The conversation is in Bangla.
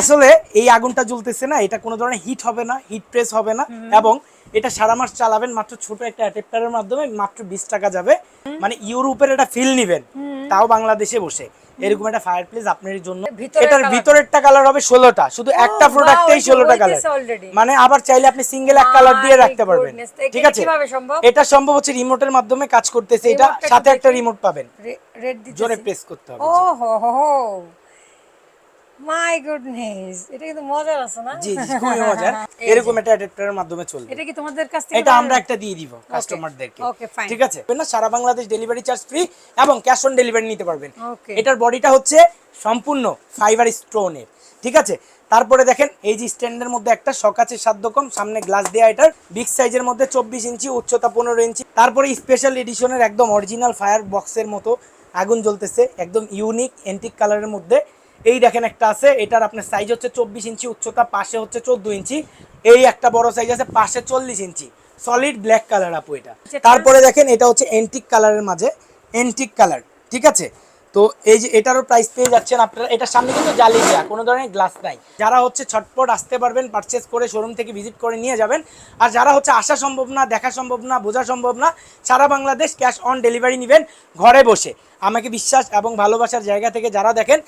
আসলে এই আগুনটা জ্বলতেছে না এটা কোনো ধরনের হিট হবে না হিট প্রেস হবে না এবং এটা সারা মাস চালাবেন মাত্র ছোট একটা অ্যাডাপ্টারের মাধ্যমে মাত্র বিশ টাকা যাবে। মানে ইউরোপের একটা ফিল নিবেন তাও বাংলাদেশে বসে। এরকম একটা ফায়ার প্লেস আপনার জন্য। এটার ভিতরেরটা কালার হবে ষোলোটা শুধু একটা wow, প্রোডাক্টেই এটা ষোলোটা কালার মানে আবার চাইলে আপনি সিঙ্গেল এক কালার দিয়ে রাখতে পারবেন। ঠিক আছে? কীভাবে সম্ভব? এটা সম্ভব হচ্ছে রিমোটের মাধ্যমে কাজ করতেছে এটা সাথে একটা রিমোট পাবেন। জোরে প্রেস করতে হবে। হো মাই গুডনেস এটা কিন্তু মজার আছে না? জি জি খুবই মজার। এরকম একটা অ্যাডাপ্টারের মাধ্যমে চলবে। এটা কি তোমাদের কাছ থেকে এটা আমরা একটা দিয়ে দিব কাস্টমারদেরকে. ঠিক আছে? না সারা বাংলাদেশ ডেলিভারি চার্জ ফ্রি এবং ক্যাশ অন ডেলিভারি নিতে পারবেন. এটার বডিটা হচ্ছে সম্পূর্ণ ফাইবার স্টোনের ঠিক আছে? তারপরে দেখেন এই যে স্ট্যান্ডের মধ্যে একটা সকাচে সাধ্য কম সামনে গ্লাস দেওয়া এটার বিগ সাইজের মধ্যে চব্বিশ ইঞ্চি উচ্চতা পনেরো ইঞ্চি। তারপরে স্পেশাল এডিশনের একদম অরিজিনাল ফায়ার বক্সের মতো আগুন জ্বলতেছে। একদম ইউনিক এন্টিক কালারের মধ্যে। এই দেখেন একটা আছে এটার আপনার সাইজ হচ্ছে চব্বিশ ইঞ্চি উচ্চতা পাশে হচ্ছে চোদ্দ ইঞ্চি। এই একটা বড় সাইজ আছে পাশে চল্লিশ ইঞ্চি। সলিড ব্ল্যাক কালার আপু এটা। তারপরে দেখেন এটা হচ্ছে এন্টিক কালারের মাঝে এন্টিক কালার ঠিক আছে? তো এই যে এটারও প্রাইস পেয়ে যাচ্ছেন আপনারা এটার সামনে কিন্তু জালি দেওয়া কোনো ধরনের গ্লাস নাই। যারা হচ্ছে ছটপট আসতে পারবেন পারচেস করে শোরুম থেকে ভিজিট করে নিয়ে যাবেন আর যারা হচ্ছে আসা সম্ভব না দেখা সম্ভব না বোঝা সম্ভব না সারা বাংলাদেশ ক্যাশ অন ডেলিভারি নেবেন ঘরে বসে। আমাকে বিশ্বাস এবং ভালোবাসার জায়গা থেকে যারা দেখেন